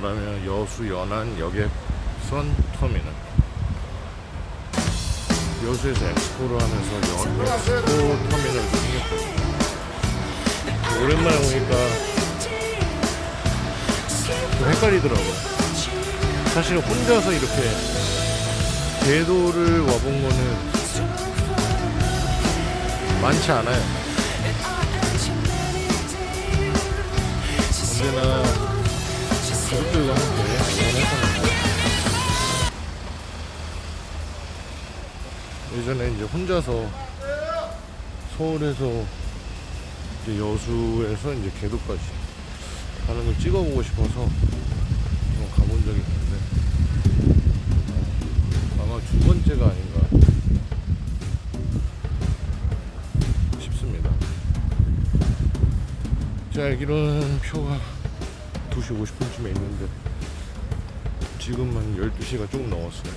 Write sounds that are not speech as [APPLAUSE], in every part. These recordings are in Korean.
말하면 여수 연안 여객선 터미널. 여수에서 엑스포를 하면서 여, 엑스포 터미널도 생겼거든요. 오랜만에 오니까 좀 헷갈리더라고요. 사실 혼자서 이렇게 궤도를 와본 거는 많지 않아요. 언제나 가족들과 함께 여행했었는데 예전에 이제 혼자서 서울에서 이제 여수에서 이제 개도까지 가는 걸 찍어보고 싶어서 가본 적이 있는데 아마 두 번째가 아닌가 싶습니다. 제가 알기로는 표가 2시 50분쯤에 있는데 지금은 12시가 조금 넘었어요.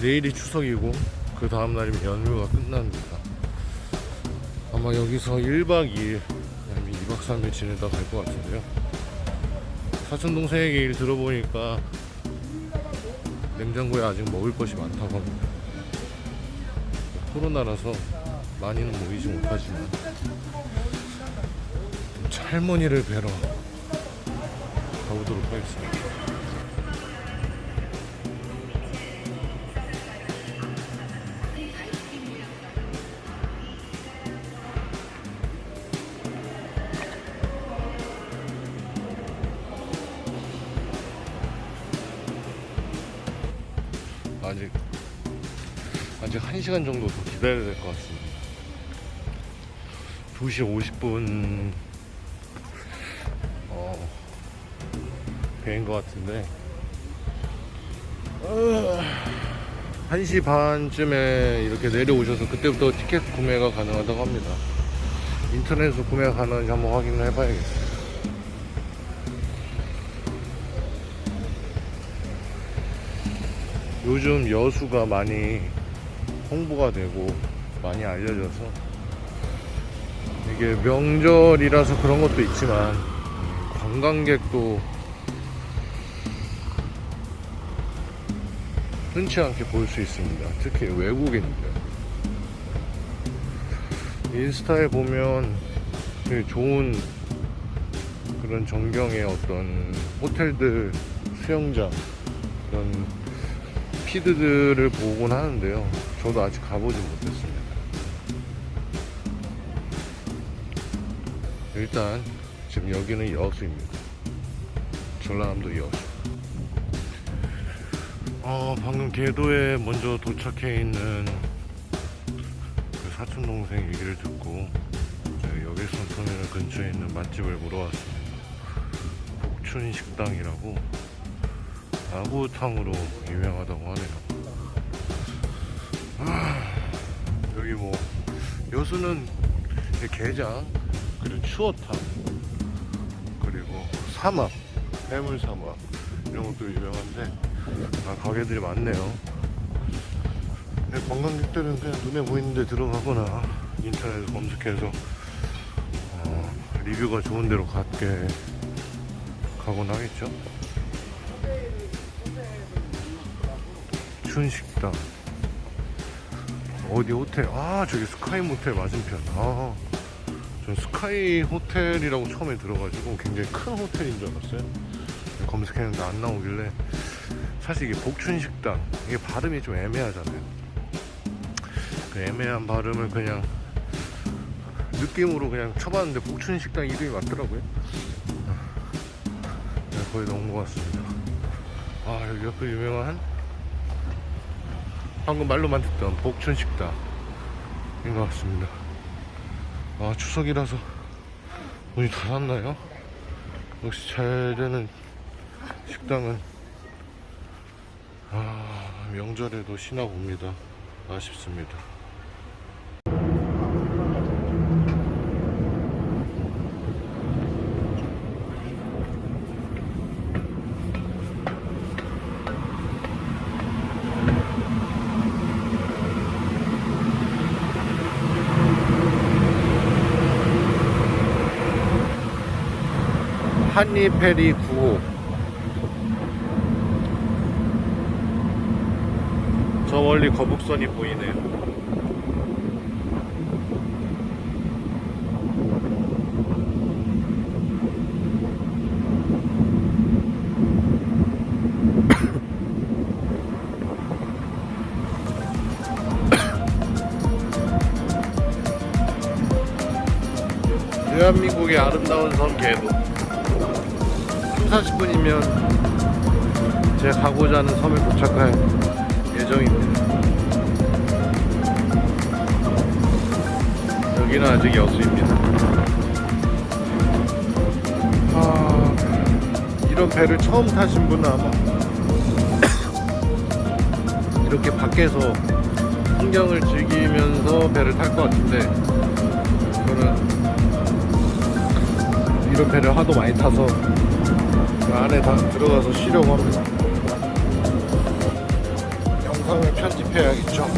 내일이 추석이고 그 다음날이면 연휴가 끝납니다. 아마 여기서 1박 2일 아니면 2박 3일 지내다 갈 것 같은데요. 사촌 동생에게 얘기를 들어보니까 냉장고에 아직 먹을 것이 많다고 합니다. 코로나라서 많이는 모이지 못하지만 할머니를 뵈러 가보도록 하겠습니다. 아직 아직 1시간 정도 더 기다려야 될 것 같습니다. 2시 50분 배인 것 같은데 어, 1시 반쯤에 이렇게 내려오셔서 그때부터 티켓 구매가 가능하다고 합니다. 인터넷에서 구매가 가능한지 한번 확인을 해봐야겠어요. 요즘 여수가 많이 홍보가 되고 많이 알려져서 이게 명절이라서 그런 것도 있지만 음, 관광객도 흔치 않게 볼 수 있습니다. 특히 외국인들. 인스타에 보면 되게 좋은 그런 전경의 어떤 호텔들, 수영장, 그런 피드들을 보곤 하는데요. 저도 아직 가보지 못했습니다. 일단 지금 여기는 여수입니다. 전라남도 여수. 어, 방금 궤도에 먼저 도착해 있는 그 사촌 동생 얘기를 듣고 저희 여객선 터미널 근처에 있는 맛집을 물어왔습니다. 복춘 식당이라고 아구탕으로 유명하다고 하네요. 아, 여기 뭐 여수는 게장 그리고 추어탕 그리고 사막 해물 사막 이런 것도 유명한데 아, 가게들이 많네요. 근데 관광객들은 그냥 눈에 보이는 데 들어가거나 인터넷에 검색해서 어, 리뷰가 좋은 데로 갔게 가곤 하겠죠. 춘식당 어디 호텔 아 저기 스카이 모텔 맞은편 아 전 스카이 호텔이라고 처음에 들어가지고 굉장히 큰 호텔인 줄 알았어요 검색했는데 안 나오길래 사실 이게 복춘식당 이게 발음이 좀 애매하잖아요 그 애매한 발음을 그냥 느낌으로 그냥 쳐봤는데 복춘식당 이름이 맞더라고요 네, 거의 나온 것 같습니다 아 여기가 그 유명한 방금 말로만 듣던 복춘식당인 것 같습니다. 아 추석이라서 문이 닫았나요? 역시 잘 되는 식당은 아, 명절에도 신나 봅니다. 아쉽습니다. 한니페리 9호 멀리 거북선이 보이네요. [COUGHS] 대한민국의 아름다운 섬 계도 3, 40분이면 제가 가고자 하는 섬에 도착할 예정입니다 여기는 아직 여수입니다 아, 이런 배를 처음 타신 분은 아마 [COUGHS] 이렇게 밖에서 풍경을 즐기면서 배를 탈 것 같은데 저는 이런 배를 하도 많이 타서 그 안에 다 들어가서 쉬려고 합니다. 영상을 편집해야겠죠.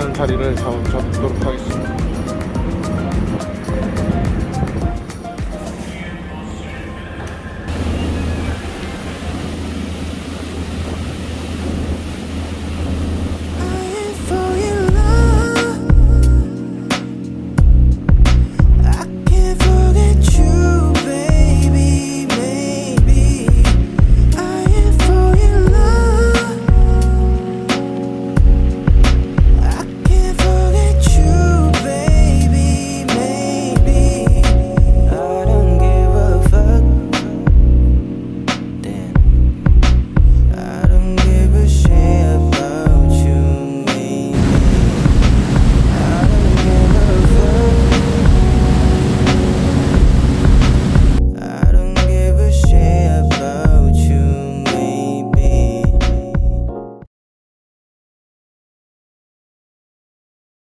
괜찮은 자리를 잡, 잡도록 하겠습니다.